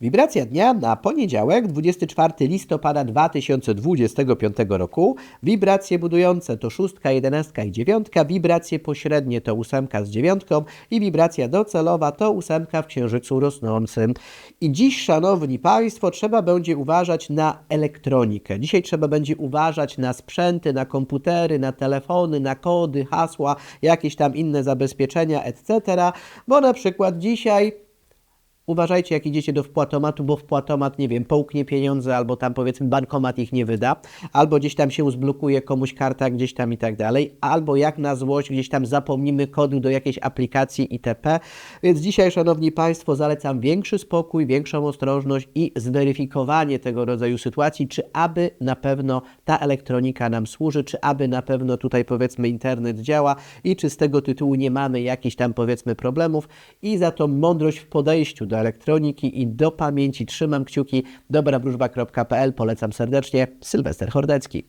Wibracja dnia na poniedziałek, 24 listopada 2025 roku. Wibracje budujące to szóstka, jedenastka i dziewiątka. Wibracje pośrednie to ósemka z dziewiątką i wibracja docelowa to ósemka w księżycu rosnącym. I dziś, szanowni państwo, trzeba będzie uważać na elektronikę. Dzisiaj trzeba będzie uważać na sprzęty, na komputery, na telefony, na kody, hasła, jakieś tam inne zabezpieczenia, etc. Bo na przykład dzisiaj Uważajcie, jak idziecie do wpłatomatu, bo wpłatomat, nie wiem, połknie pieniądze, albo tam powiedzmy bankomat ich nie wyda, albo gdzieś tam się zblokuje komuś karta gdzieś tam i tak dalej, albo jak na złość gdzieś tam zapomnimy kodu do jakiejś aplikacji itp. Więc dzisiaj, Szanowni Państwo, zalecam większy spokój, większą ostrożność i zweryfikowanie tego rodzaju sytuacji, czy aby na pewno ta elektronika nam służy, czy aby na pewno tutaj powiedzmy internet działa i czy z tego tytułu nie mamy jakichś tam powiedzmy problemów i za tą mądrość w podejściu do elektroniki i do pamięci trzymam kciuki. Dobrawróżba.pl polecam serdecznie. Sylwester Hordecki.